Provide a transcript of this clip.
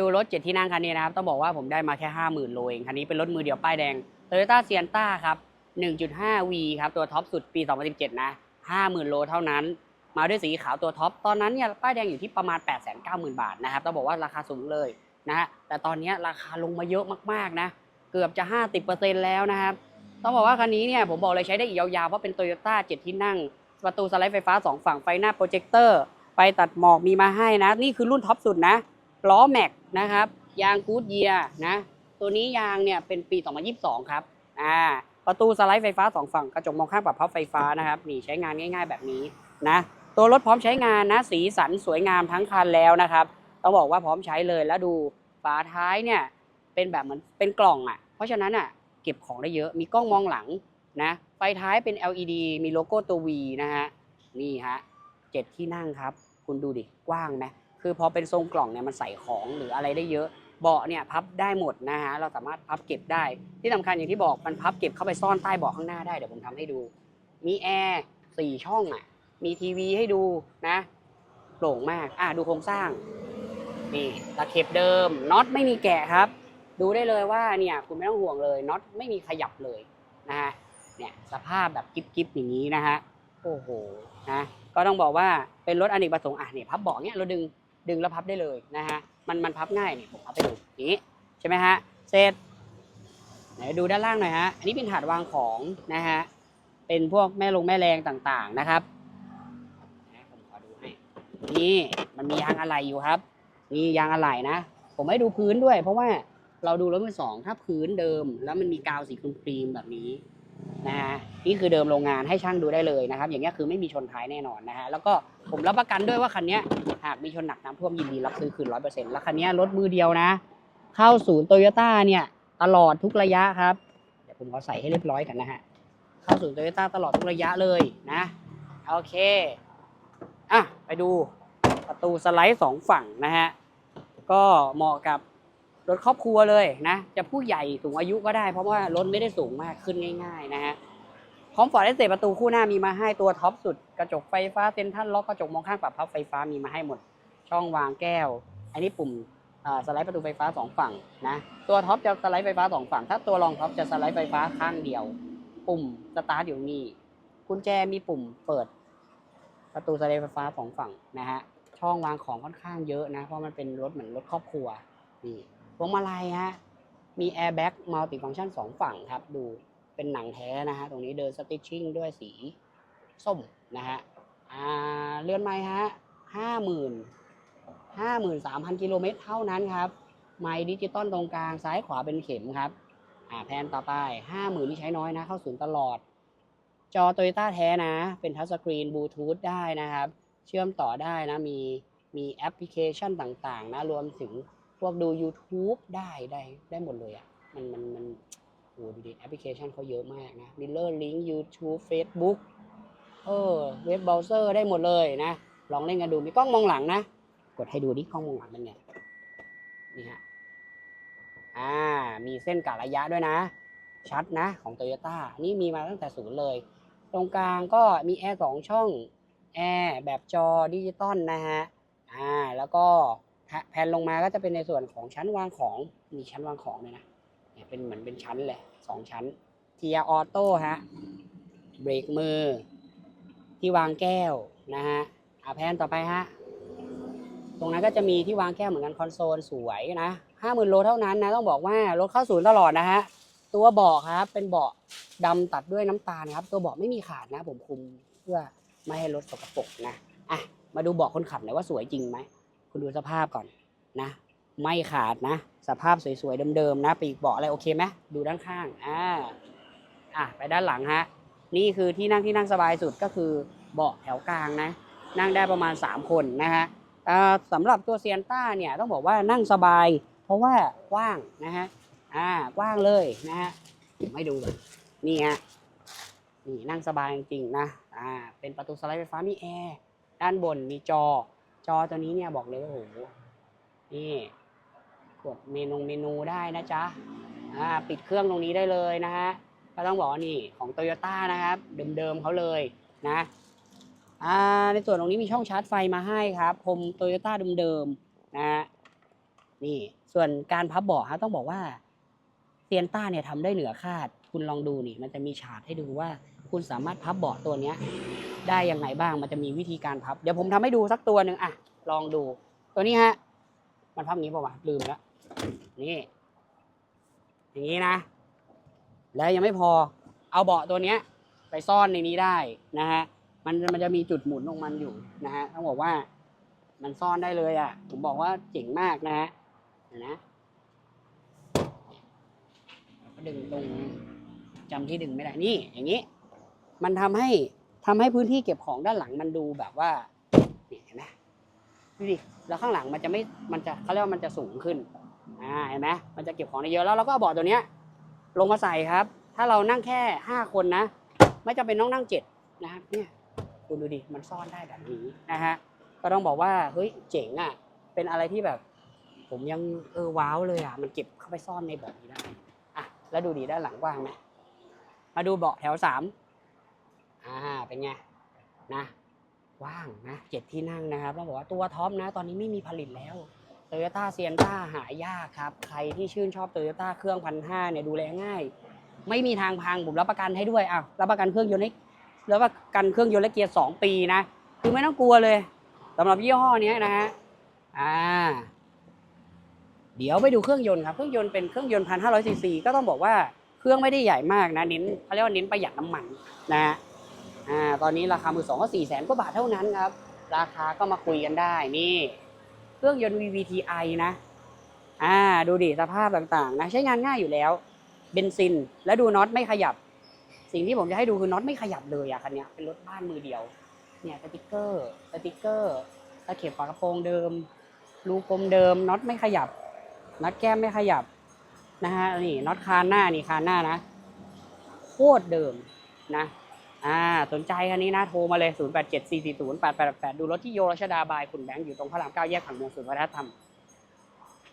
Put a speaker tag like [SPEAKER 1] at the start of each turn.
[SPEAKER 1] ดูรถเจ็ดที่นั่งคันนี้นะครับ ต้องบอกว่าผมได้มาแค่ 50,000 โลเอง คันนี้เป็นรถมือเดียวป้ายแดง Toyota Sienna ครับ 1.5V ครับ ตัวท็อปสุดปี 2017 นะ 50,000 โลเท่านั้น มาด้วยสีขาวตัวท็อป ตอนนั้นเนี่ยป้ายแดงอยู่ที่ประมาณ 890,000 บาทนะครับ ต้องบอกว่าราคาสูงเลยนะฮะ แต่ตอนนี้ราคาลงมาเยอะมากๆนะ เกือบจะ 50%แล้วนะครับ ต้องบอกว่าคันนี้เนี่ยผมบอกเลยใช้ได้อีกยาวๆ เพราะเป็น Toyota 7 ที่นั่ง ประตูสไลด์ไฟฟ้า 2 ฝั่ง ไฟหน้าโปรเจคเตอร์ไฟตัดหมอกมีมาให้นะ นี่คือรุ่นท็อปสุดนะ ล้อแม็ก นะครับ ยางกูดเยียนะ ตัวนี้ยางเนี่ยเป็นปี 2022 ครับ อ่า ประตูสไลด์ไฟฟ้า 2 ฝั่ง กระจกมองข้างปรับพับไฟฟ้านะครับ นี่ใช้งานง่าย ๆ แบบนี้นะ ตัวรถพร้อมใช้งานนะ สีสันสวยงามทั้งคันแล้วนะครับ ต้องบอกว่าพร้อมใช้เลย แล้วดูฝาท้ายเนี่ยเป็นแบบเหมือนเป็นกล่องอะ เพราะฉะนั้นอะเก็บของได้เยอะ มีกล้องมองหลังนะ ไฟท้ายเป็น LED มีโลโก้ตัว V นะฮะ นี่ฮะเจ็ดที่นั่งครับ คุณดูดิ กว้างไหม คือพอเป็นทรงกล่องเนี่ยมันใส่ของหรืออะไรได้เยอะ เบาะเนี่ยพับได้หมดนะฮะ เราสามารถพับเก็บได้ ที่สำคัญอย่างที่บอกมันพับเก็บเข้าไปซ่อนใต้เบาะข้างหน้าได้ เดี๋ยวผมทำให้ดู มีแอร์สี่ช่องอะ มีทีวีให้ดูนะโปร่งมาก อะดูโครงสร้าง นี่ตะเข็บเดิม น็อตไม่มีแกะครับ ดูได้เลยว่าเนี่ยคุณไม่ต้องห่วงเลย น็อตไม่มีขยับเลยนะฮะ เนี่ยสภาพแบบกิ๊บๆอย่างนี้นะฮะ โอ้โห นะ ก็ต้องบอกว่าเป็นรถอเนกประสงค์ อะเนี่ยพับเบาะเนี่ยเราดึง ดึงแล้วพับได้เลยนะฮะ มันมันพับง่ายเนี่ยผมพับไปดูอย่างนี้ใช่ไหมฮะ เสร็จไหนดูด้านล่างหน่อยฮะ อันนี้เป็นถาดวางของนะฮะ เป็นพวกแม่ลงแม่แรงต่างๆนะครับนะผมขอดูให้ นี่มันมียางอะไหล่อยู่ครับนี่ยางอะไหล่นะ ผมให้ดูพื้นด้วย เพราะว่าเราดูรถมือสองถ้าพื้นเดิม แล้วมันมีกาวสีครีมแบบนี้ นะฮะนี่คือเดิมโรงงานให้ช่างดูได้เลยนะครับ อย่างเงี้ยคือไม่มีชนท้ายแน่นอนนะฮะแล้วก็ผมรับประกันด้วยว่าคันนี้หากมีชนหนักน้ำท่วมยินดีรับซื้อคืนร้อยเปอร์เซ็นต์แล้วคันนี้รถมือเดียวนะ เข้าศูนย์โตโยต้าเนี่ยตลอดทุกระยะครับเดี๋ยวผมขอใส่ให้เรียบร้อยกันนะฮะเข้าศูนย์โตโยต้าตลอดทุกระยะเลยนะโอเคอะไปดูประตูสไลด์สองฝั่งนะฮะก็เหมาะกับ รถครอบครัวเลยนะจะผู้ใหญ่สูงอายุก็ได้ เพราะว่ารถไม่ได้สูงมากขึ้นง่าย ๆ นะฮะพร้อมฟอร์ดเอสเประตูคู่หน้ามีมาให้ตัวท็อปสุด กระจกไฟฟ้าเซ็นทรัลล็อกกระจกมองข้างปรับพับไฟฟ้ามีมาให้หมด ช่องวางแก้ว อันนี้ปุ่มสไลด์ประตูไฟฟ้าสองฝั่งนะตัวท็อปจะสไลด์ไฟฟ้าสองฝั่ง ถ้าตัวรองท็อปจะสไลด์ไฟฟ้าข้างเดียว ปุ่มสตาร์ทอยู่นี่กุญแจมีปุ่มเปิด ประตูสไลด์ไฟฟ้าสองฝั่งนะฮะช่องวางของค่อนข้างเยอะนะเพราะมันเป็นรถเหมือนรถครอบครัวนี่ พวงมาลัยฮะมีแอร์แบ็กมัลติฟังก์ชันสองฝั่งครับ ดูเป็นหนังแท้นะฮะตรงนี้เดินสติชชิ่งด้วยสีส้มนะฮะเลื่อนไม้ฮะห้าหมื่นห้าหมื่นสามพันกิโลเมตรเท่านั้นครับ ไม้ดิจิตอลตรงกลางซ้ายขวาเป็นเข็มครับอ่าแพนต่อไปห้าหมื่นที่ใช้น้อยนะ เข้าศูนย์ตลอด จอโตโยต้าแท้นะ เป็นทัชสกรีนบลูทูธได้นะครับ เชื่อมต่อได้นะ มีมีแอปพลิเคชันต่างๆนะ รวมถึง พวกดู YouTube ได้ได้ได้หมดเลยอะ่ะ มันมันมันโอ้ดูดิแอปพลิเคชันเขาเยอะมากนะ Miller Link YouTube Facebook เออเว็บเบราว์เซอร์ได้หมดเลยนะ ลองเล่นกันดูมีกล้องมองหลังนะ กดให้ดูดิกล้องมองหลังเป็นไงนี่ฮะอ่ามีเส้นกะระยะด้วยนะ ชัดนะของ Toyota นี่มีมาตั้งแต่ศูนย์เลย ตรงกลางก็มีแอร์สองช่องแอร์แบบจอดิจิตอลนะฮะอ่าแล้วก็ แผ่นลงมาก็จะเป็นในส่วนของชั้นวางของมีชั้นวางของเลยนะเนี่ยเป็นเหมือนเป็นชั้นเลยสองชั้นเทียร์ออโต้ฮะเบรกมือ ที่วางแก้วนะฮะอาแผ่นต่อไปฮะตรงนั้นก็จะมีที่วางแก้วเหมือนกันคอนโซลสวยนะห้าหมื่นโลเท่านั้นนะต้องบอกว่ารถเข้าศูนย์ตลอดนะฮะตัวเบาะครับเป็นเบาะดำตัดด้วยน้ำตาลครับ ตัวเบาะไม่มีขาดนะ ผมคุมเพื่อไม่ให้รถสกปรกนะอะมาดูเบาะคนขับหน่อยว่าสวยจริงไหม คุณดูสภาพก่อนนะ ไม่ขาดนะ สภาพสวยๆเดิมๆนะปีกเบาะอะไรโอเคไหมดูด้านข้างอ่าอะไปด้านหลังฮะนี่คือที่นั่งที่นั่งสบายสุดก็คือเบาะแถวกลางนะ นั่งได้ประมาณ 3 คนนะฮะอ่าสำหรับตัวเซียนต้าเนี่ยต้องบอกว่านั่งสบาย เพราะว่ากว้างนะฮะอ่ากว้างเลยนะฮะไม่ดูเลยนี่ฮะนี่นั่งสบายจริงๆนะอ่าเป็นประตูสไลด์ไฟฟ้ามีแอร์ด้านบนมีจอ จอตัวนี้เนี่ยบอกเลยว่าโอ้โห นี่ กดเมนูเมนูได้นะจ๊ะ อ่า ปิดเครื่องตรงนี้ได้เลยนะฮะ ก็ต้องบอกนี่ของโตโยต้านะครับ เดิมๆเขาเลยนะ อ่า ในส่วนตรงนี้มีช่องชาร์จไฟมาให้ครับพรมโตโยต้าเดิมๆนะฮะ นี่ ส่วนการพับเบาะฮะต้องบอกว่าเซียนต้าเนี่ยทำได้เหนือคาด คุณลองดูนี่ มันจะมีฉากให้ดูว่า คุณสามารถพับเบาะตัวเนี้ยได้ยังไงบ้างมันจะมีวิธีการพับ เดี๋ยวผมทำให้ดูสักตัวหนึ่งอะลองดู ตัวนี้ฮะมันพับอย่างนี้ป่าวะลืมแล้วนี่อย่างนี้นะ แล้วยังไม่พอเอาเบาะตัวเนี้ย ไปซ่อนในนี้ได้นะฮะมันมันจะมีจุดหมุนของมันอยู่นะฮะต้องบอกว่ามันซ่อนได้เลยอะ ผมบอกว่าเจ๋งมากนะฮะนะก็ดึงตรงจำที่ดึงไม่ได้นี่อย่างนี้ มันทำให้ทำให้พื้นที่เก็บของด้านหลังมันดูแบบว่านี่เห็นไหมดูดิแล้วข้างหลังมันจะไม่มันจะเขาเรียกว่ามันจะสูงขึ้นอ่าเห็นไหมมันจะเก็บของได้เยอะแล้วเราก็เอาเบาะตัวเนี้ย ลงมาใส่ครับ ถ้าเรานั่งแค่ห้าคนนะ ไม่จำเป็นต้องนั่งเจ็ดนะครับเนี่ยคุณดูดิมันซ่อนได้แบบนี้นะฮะก็ต้องบอกว่าเฮ้ยเจ๋งอะเป็นอะไรที่แบบ ผมยังเออว้าวเลยอะมันเก็บเข้าไปซ่อนในเบาะนี้ได้อะแล้วดูดิด้านหลังกว้างไหมมาดูเบาะแถวสาม เป็นไงนะ ว่างนะเจ็ดที่นั่งนะครับต้องบอกว่าตัวท็อปนะ ตอนนี้ไม่มีผลิตแล้วโตโยต้าเซียนต้าหายากครับ ใครที่ชื่นชอบโตโยต้าเครื่องพันห้าเนี่ยดูแลง่าย ไม่มีทางพังผมรับประกันให้ด้วยอ้าวรับประกันเครื่องยนต์รับประกันเครื่องยนต์และเกียร์สองปีนะ คือไม่ต้องกลัวเลยสำหรับยี่ห้อเนี้ยนะฮะอ่าเดี๋ยวไปดูเครื่องยนต์ครับ เครื่องยนต์เป็นเครื่องยนต์พันห้าร้อยซีซีก็ต้องบอกว่าเครื่องไม่ได้ใหญ่มากนะเน้นเขาเรียกว่าเน้นประหยัดน้ำมันนะฮะ อ่าตอนนี้ราคามือสองก็สี่แสนกว่าบาทเท่านั้นครับ ราคาก็มาคุยกันได้นี่ เครื่องยนต์ VVTi นะอ่าดูดิสภาพต่างๆนะใช้งานง่ายอยู่แล้วเบนซินแล้วดูน็อตไม่ขยับ สิ่งที่ผมจะให้ดูคือน็อตไม่ขยับเลยอะคันนี้เป็นรถบ้านมือเดียว เนี่ยสติกเกอร์สติกเกอร์ตะเข็บฝากระโปรงเดิมรูกลมเดิมน็อตไม่ขยับน็อตแก้มไม่ขยับนะฮะนี่น็อตคานหน้านี่คานหน้านะ โคตรเดิมนะ อ่าสนใจคันนี้นะโทรมาเลย 0 8 7 4 4 0 8 8 8 ดูรถที่โยรัชดาบายคุณแบงค์อยู่ตรงพระรามเก้าแยกผังเมืองศูนย์วัฒนธรรม